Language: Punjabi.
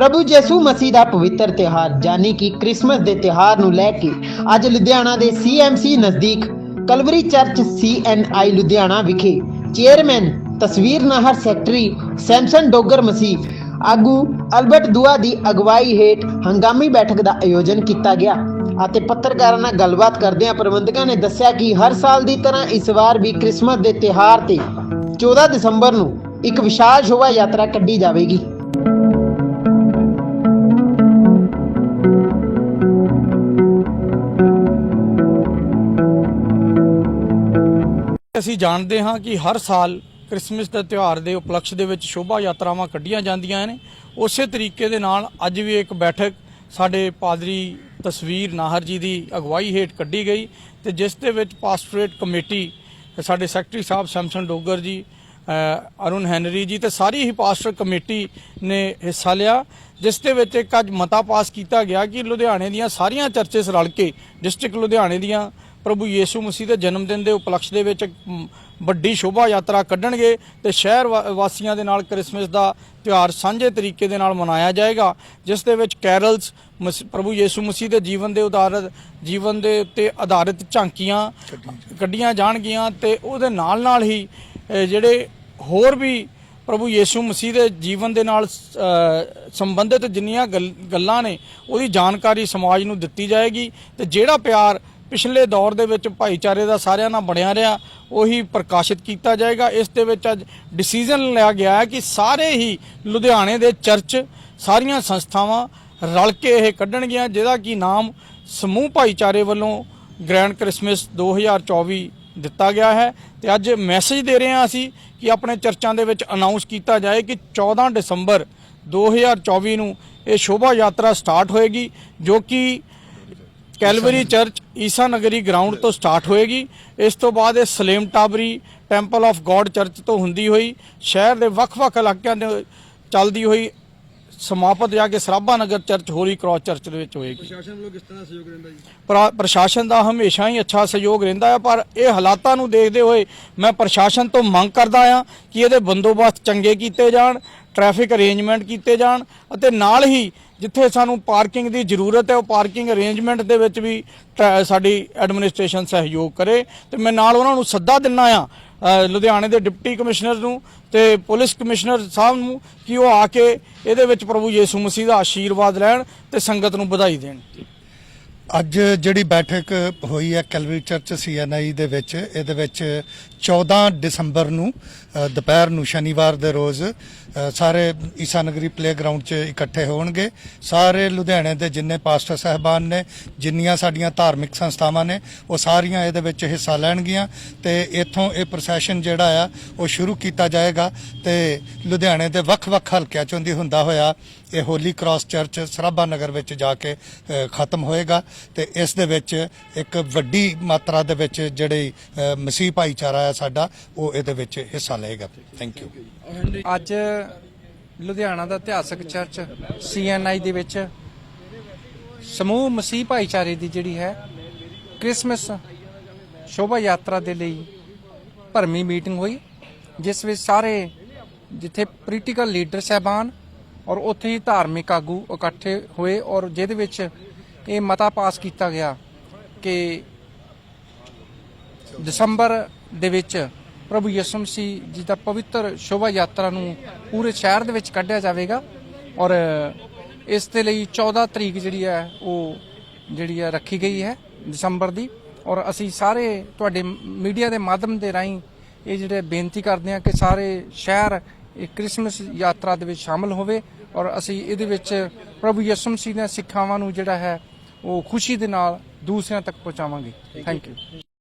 ਪ੍ਰਭੂ ਯਿਸੂ ਮਸੀਹ ਦਾ ਪਵਿੱਤਰ ਤਿਉਹਾਰ ਜਾਨੀ ਕਿ ਕ੍ਰਿਸਮਸ ਦੇ ਤਿਉਹਾਰ ਨੂੰ ਲੈ ਕੇ ਅੱਜ ਲੁਧਿਆਣਾ ਦੇ ਸੀਐਮਸੀ ਨਜ਼ਦੀਕ ਕਲਵਰੀ ਚਰਚ ਸੀਐਨਆਈ ਲੁਧਿਆਣਾ ਵਿਖੇ chairman Tasveer Nahar secretary Samson Dogar Masih ਆਗੂ ਅਲਬਰਟ ਦੁਆ ਦੀ ਅਗਵਾਈ ਹੇਠ ਹੰਗਾਮੀ ਬੈਠਕ ਦਾ ਆਯੋਜਨ ਕੀਤਾ ਗਿਆ ਅਤੇ ਪੱਤਰਕਾਰਾਂ ਨਾਲ ਗੱਲਬਾਤ ਕਰਦਿਆਂ ਪ੍ਰਬੰਧਕਾਂ ਨੇ ਦੱਸਿਆ ਕਿ ਹਰ ਸਾਲ ਦੀ ਤਰ੍ਹਾਂ ਇਸ ਵਾਰ ਵੀ ਕ੍ਰਿਸਮਸ ਦੇ ਤਿਉਹਾਰ ਤੇ 14 ਦਸੰਬਰ ਨੂੰ ਇੱਕ ਵਿਸ਼ਾਲ ਸ਼ੋਭਾ ਯਾਤਰਾ ਕੱਢੀ ਜਾਵੇਗੀ। ਅਸੀਂ ਜਾਣਦੇ ਹਾਂ ਕਿ ਹਰ ਸਾਲ ਕ੍ਰਿਸਮਸ ਦੇ ਤਿਉਹਾਰ ਦੇ ਉਪਲਕਸ਼ ਦੇ ਵਿੱਚ ਸ਼ੋਭਾ ਯਾਤਰਾਵਾਂ ਕੱਢੀਆਂ ਜਾਂਦੀਆਂ ਨੇ। ਉਸੇ ਤਰੀਕੇ ਦੇ ਨਾਲ ਅੱਜ ਵੀ ਇੱਕ ਬੈਠਕ ਸਾਡੇ ਪਾਦਰੀ ਤਸਵੀਰ ਨਾਹਰ ਜੀ ਦੀ ਅਗਵਾਈ ਹੇਠ ਕੱਢੀ ਗਈ ਤੇ ਜਿਸ ਦੇ ਵਿੱਚ ਪਾਸਟੋਰੇਟ ਕਮੇਟੀ ਸਾਡੇ ਸੈਕਟਰੀ ਸਾਹਿਬ ਸੈਮਸਨ ਡੋਗਰ ਜੀ ਅਰੁਣ ਹੈਨਰੀ ਜੀ ਤੇ ਸਾਰੀ ਹੀ ਪਾਸਟਰ ਕਮੇਟੀ ਨੇ ਹਿੱਸਾ ਲਿਆ, ਜਿਸ ਦੇ ਵਿੱਚ ਇੱਕ ਅੱਜ ਮਤਾ ਪਾਸ ਕੀਤਾ ਗਿਆ ਕਿ ਲੁਧਿਆਣੇ ਦੀਆਂ ਸਾਰੀਆਂ ਚਰਚੇਸ ਰਲ ਕੇ, ਡਿਸਟ੍ਰਿਕਟ ਲੁਧਿਆਣੇ ਦੀਆਂ ਪ੍ਰਭੂ ਯੀਸ਼ੂ ਮਸੀਹ ਦੇ ਜਨਮ ਦਿਨ ਦੇ ਉਪਲਕਸ਼ ਦੇ ਵਿੱਚ ਵੱਡੀ ਸ਼ੋਭਾ ਯਾਤਰਾ ਕੱਢਣਗੇ ਤੇ ਸ਼ਹਿਰ ਵਾ- ਵਾਸੀਆਂ ਦੇ ਨਾਲ ਕ੍ਰਿਸਮਸ ਦਾ ਤਿਉਹਾਰ ਸਾਂਝੇ ਤਰੀਕੇ ਦੇ ਨਾਲ ਮਨਾਇਆ ਜਾਏਗਾ, ਜਿਸ ਦੇ ਵਿੱਚ ਕੈਰਲਸ, ਮਸ- ਪ੍ਰਭੂ ਯੀਸ਼ੂ ਮਸੀਹ ਦੇ ਜੀਵਨ ਦੇ ਉਦਾਹਰਤ ਜੀਵਨ ਦੇ ਉੱਤੇ ਆਧਾਰਿਤ ਝਾਂਕੀਆਂ ਕੱਢੀਆਂ ਜਾਣਗੀਆਂ ਤੇ ਉਹਦੇ ਨਾਲ ਨਾਲ ਹੀ ਜਿਹੜੇ ਹੋਰ ਵੀ ਪ੍ਰਭੂ ਯੀਸ਼ੂ ਮਸੀਹ ਦੇ ਜੀਵਨ ਦੇ ਨਾਲ ਸੰਬੰਧਿਤ ਜਿੰਨੀਆਂ ਗੱਲ- ਗੱਲਾਂ ਨੇ, ਉਹਦੀ ਜਾਣਕਾਰੀ ਸਮਾਜ ਨੂੰ ਦਿੱਤੀ ਜਾਏਗੀ ਤੇ ਜਿਹੜਾ ਪਿਆਰ ਪਿਛਲੇ ਦੌਰ ਦੇ ਵਿੱਚ ਭਾਈਚਾਰੇ ਦਾ ਸਾਰਿਆਂ ਨਾਲ ਬਣਿਆ ਰਿਹਾ, ਉਹੀ ਪ੍ਰਕਾਸ਼ਿਤ ਕੀਤਾ ਜਾਏਗਾ। ਇਸ ਦੇ ਵਿੱਚ ਅੱਜ ਡਿਸੀਜਨ ਲਿਆ ਗਿਆ ਹੈ ਕਿ ਸਾਰੇ ਹੀ ਲੁਧਿਆਣੇ ਦੇ ਚਰਚ, ਸਾਰੀਆਂ ਸੰਸਥਾਵਾਂ ਰਲ ਕੇ ਇਹ ਕੱਢਣਗੀਆਂ, ਜਿਹਦਾ ਕਿ ਨਾਮ ਸਮੂਹ ਭਾਈਚਾਰੇ ਵੱਲੋਂ ਗ੍ਰੈਂਡ ਕ੍ਰਿਸਮਸ 2024 ਦਿੱਤਾ ਗਿਆ ਹੈ। ਤੇ ਅੱਜ ਮੈਸੇਜ ਦੇ ਰਹੇ ਹਾਂ ਅਸੀਂ ਕਿ ਆਪਣੇ ਚਰਚਾਂ ਦੇ ਵਿੱਚ ਅਨਾਉਂਸ ਕੀਤਾ ਜਾਏ ਕਿ 14 ਦਸੰਬਰ 2024 ਨੂੰ ਇਹ ਸ਼ੋਭਾ ਯਾਤਰਾ ਸਟਾਰਟ ਹੋਏਗੀ, ਜੋ ਕਿ ਕੈਲਵਰੀ ਚਰਚ ਈਸਾ ਨਗਰੀ ਗਰਾਊਂਡ ਤੋਂ ਸਟਾਰਟ ਹੋਏਗੀ। ਇਸ ਤੋਂ ਬਾਅਦ ਇਹ Salem Tabri temple of God church ਤੋਂ ਹੁੰਦੀ ਹੋਈ ਸ਼ਹਿਰ ਦੇ ਵੱਖ-ਵੱਖ ਇਲਾਕਿਆਂ ਦੇ ਚੱਲਦੀ ਹੋਈ ਸਮਾਪਤ ਜਾ ਕੇ Sarabha Nagar church holy cross church ਦੇ ਵਿੱਚ ਹੋਏਗੀ। ਪ੍ਰਸ਼ਾਸਨ ਵੱਲੋਂ ਕਿਸ ਤਰ੍ਹਾਂ ਸਹਿਯੋਗ ਰਹਿੰਦਾ ਜੀ? ਪ੍ਰਾ- ਪ੍ਰਸ਼ਾਸਨ ਦਾ ਹਮੇਸ਼ਾ ਹੀ ਅੱਛਾ ਸਹਿਯੋਗ ਰਹਿੰਦਾ ਹੈ ਪਰ ਇਹ ਹਾਲਾਤਾਂ ਨੂੰ ਦੇਖਦੇ ਹੋਏ ਮੈਂ ਪ੍ਰਸ਼ਾਸਨ ਤੋਂ ਮੰਗ ਕਰਦਾ ਹਾਂ ਕਿ ਇਹਦੇ ਬੰਦੋਬਸਤ ਚੰਗੇ ਕੀਤੇ ਜਾਣ ਟ੍ਰੈਫਿਕ ਅਰੇਂਜਮੈਂਟ ਕੀਤੇ ਜਾਣ ਅਤੇ ਨਾਲ ਹੀ ਜਿੱਥੇ ਸਾਨੂੰ ਪਾਰਕਿੰਗ ਦੀ ਜ਼ਰੂਰਤ ਹੈ ਉਹ ਪਾਰਕਿੰਗ ਅਰੇਂਜਮੈਂਟ ਦੇ ਵਿੱਚ ਵੀ ਸਾਡੀ ਐਡਮਿਨਿਸਟ੍ਰੇਸ਼ਨ ਸਹਿਯੋਗ ਕਰੇ ਤੇ ਮੈਂ ਨਾਲ ਉਹਨਾਂ ਨੂੰ ਸੱਦਾ ਦਿੰਨਾ ਆ ਲੁਧਿਆਣੇ ਦੇ ਡਿਪਟੀ ਕਮਿਸ਼ਨਰ ਨੂੰ ਤੇ ਪੁਲਿਸ ਕਮਿਸ਼ਨਰ ਸਾਹਿਬ ਨੂੰ ਕਿ ਉਹ ਆ ਕੇ ਇਹਦੇ ਵਿੱਚ ਪ੍ਰਭੂ ਯੀਸ਼ੂ ਮਸੀਹ ਦਾ ਆਸ਼ੀਰਵਾਦ ਲੈਣ ਤੇ ਸੰਗਤ ਨੂੰ ਵਧਾਈ ਦੇਣ। ਅੱਜ ਜਿਹੜੀ ਬੈਠਕ ਹੋਈ ਹੈ ਕੈਲਵਰੀ ਚਰਚ ਸੀਐਨਆਈ ਦੇ ਵਿੱਚ, ਇਹਦੇ ਵਿੱਚ 14 ਦਸੰਬਰ ਨੂੰ ਦੁਪਹਿਰ ਨੂੰ, ਸ਼ਨੀਵਾਰ ਦੇ ਰੋਜ਼ ਸਾਰੇ ਈਸਾ ਨਗਰੀ ਪਲੇਗਰਾਉਂਡ 'ਚ ਇਕੱਠੇ ਹੋਣਗੇ। ਸਾਰੇ ਲੁਧਿਆਣੇ ਦੇ ਜਿੰਨੇ ਪਾਸਟਰ ਸਹਿਬਾਨ ਨੇ, ਜਿੰਨੀਆਂ ਸਾਡੀਆਂ ਧਾਰਮਿਕ ਸੰਸਥਾਵਾਂ ਨੇ, ਉਹ ਸਾਰੀਆਂ ਇਹਦੇ ਵਿੱਚ ਹਿੱਸਾ ਲੈਣਗੀਆਂ ਤੇ ਇੱਥੋਂ ਇਹ ਪ੍ਰੋਸੈਸ਼ਨ ਜਿਹੜਾ ਆ, ਉਹ ਸ਼ੁਰੂ ਕੀਤਾ ਜਾਏਗਾ ਤੇ ਲੁਧਿਆਣੇ ਦੇ ਵੱਖ-ਵੱਖ ਹਲਕਿਆਂ 'ਚੋਂ ਦੀ ਹੁੰਦਾ ਹੋਇਆ ਇਹ holy cross church Sarabha Nagar ਵਿੱਚ ਜਾ ਕੇ ਖਤਮ ਹੋਏਗਾ ਤੇ ਇਸ ਦੇ ਵਿੱਚ ਇੱਕ ਵੱਡੀ ਮਾਤਰਾ ਦੇ ਵਿੱਚ ਜਿਹੜੇ ਮਸੀਹ ਭਾਈਚਾਰਾ ਹੈ ਸਾਡਾ, ਉਹ ਇਹਦੇ ਵਿੱਚ ਹਿੱਸਾ ਲਏਗਾ। ਥੈਂਕ ਯੂ ਅੱਜ ਲੁਧਿਆਣਾ ਦਾ ਇਤਿਹਾਸਕ ਚਰਚ ਸੀਐਨਆਈ ਦੇ ਵਿੱਚ ਸਮੂਹ ਮਸੀਹ ਭਾਈਚਾਰੇ ਦੀ ਜਿਹੜੀ ਹੈ ਕ੍ਰਿਸਮਸ ਸ਼ੋਭਾ ਯਾਤਰਾ ਦੇ ਲਈ ਭਰਮੀ ਮੀਟਿੰਗ ਹੋਈ, ਜਿਸ ਵਿੱਚ ਸਾਰੇ ਜਿੱਥੇ ਪੋਲੀਟੀਕਲ ਲੀਡਰ ਸਹਿਬਾਨ ਔਰ ਉੱਥੇ ਹੀ ਧਾਰਮਿਕ ਆਗੂ ਇਕੱਠੇ ਹੋਏ ਔਰ ਜਿਹਦੇ ਵਿੱਚ ਇਹ ਮਤਾ ਪਾਸ ਕੀਤਾ ਗਿਆ ਕਿ ਦਸੰਬਰ ਦੇ ਵਿੱਚ ਪ੍ਰਭੂ ਯਿਸੂ ਮਸੀਹ ਜੀ ਦਾ ਪਵਿੱਤਰ ਸ਼ੋਭਾ ਯਾਤਰਾ ਨੂੰ ਪੂਰੇ ਸ਼ਹਿਰ ਦੇ ਵਿੱਚ ਕੱਢਿਆ ਜਾਵੇਗਾ ਔਰ ਇਸ ਦੇ ਲਈ 14 ਤਰੀਕ ਜਿਹੜੀ ਹੈ ਉਹ ਜਿਹੜੀ ਹੈ ਰੱਖੀ ਗਈ ਹੈ ਦਸੰਬਰ ਦੀ ਔਰ ਅਸੀਂ ਸਾਰੇ ਤੁਹਾਡੇ ਮੀਡੀਆ ਦੇ ਮਾਧਿਅਮ ਦੇ ਰਾਹੀਂ ਇਹ ਜਿਹੜੇ ਬੇਨਤੀ ਕਰਦੇ ਹਾਂ ਕਿ ਸਾਰੇ ਸ਼ਹਿਰ ਇਹ ਕ੍ਰਿਸਮਸ ਯਾਤਰਾ ਦੇ ਵਿੱਚ ਸ਼ਾਮਲ ਹੋਵੇ ਔਰ ਅਸੀਂ ਇਹਦੇ ਵਿੱਚ ਪ੍ਰਭੂ ਯਿਸੂ ਮਸੀਹ ਦੀਆਂ ਸਿੱਖਿਆਵਾਂ ਨੂੰ ਜਿਹੜਾ ਹੈ ਉਹ ਖੁਸ਼ੀ ਦੇ ਨਾਲ ਦੂਸਰਿਆਂ ਤੱਕ ਪਹੁੰਚਾਵਾਂਗੇ। Thank you